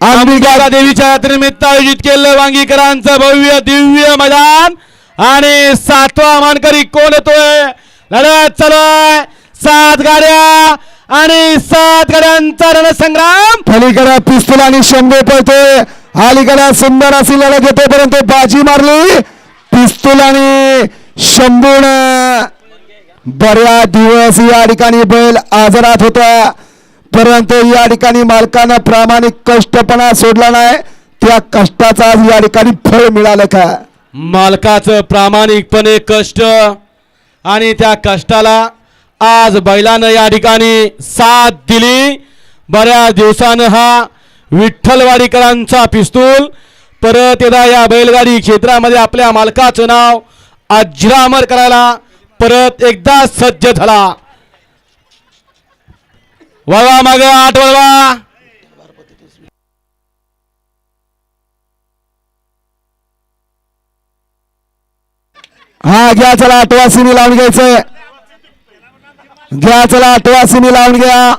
अंबिका देवीच्या यात्रेनिमित्त आयोजित केलेलं वांगीकरांचं भव्य दिव्य मैदान आणि सातवा मानकरी कोण येतोय? लढत चालू सात गाड्या आणि सात गाड्यांचा रणसंग्राम. पलीकडे पिस्तूल आणि शंभू पळतोय. अलीकडे सुंदर अशी लढत घेते परंतु बाजी मारली. पिस्तूल आणि शंभून. बऱ्याच दिवस या ठिकाणी बैल आजारात होता. परंतु या ठिकाणी मालकानं प्रामाणिक कष्टपणा सोडला नाही. त्या कष्टाचा आज या ठिकाणी फळ मिळालं का? मालकाचं प्रामाणिकपणे कष्ट आणि त्या कष्टाला आज बैलानं या ठिकाणी साथ दिली. बऱ्याच दिवसानं हा विठ्ठलवाडीकरांचा पिस्तूल परत एकदा या बैलगाडी क्षेत्रामध्ये आपल्या मालकाचं नाव अजरामर करायला परत एकदा सज्ज झाला. वळवा माग आठ वळवा. हा घ्या चला आठवा सिनी लावून घ्यायचं. घ्या चला आठवा सिनी लावून घ्या.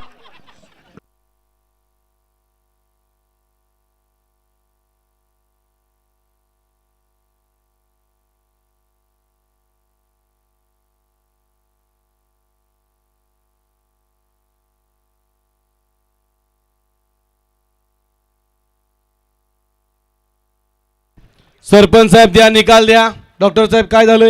सरपंच साहेब द्या निकाल द्या. डॉक्टर साहेब काय झालंय?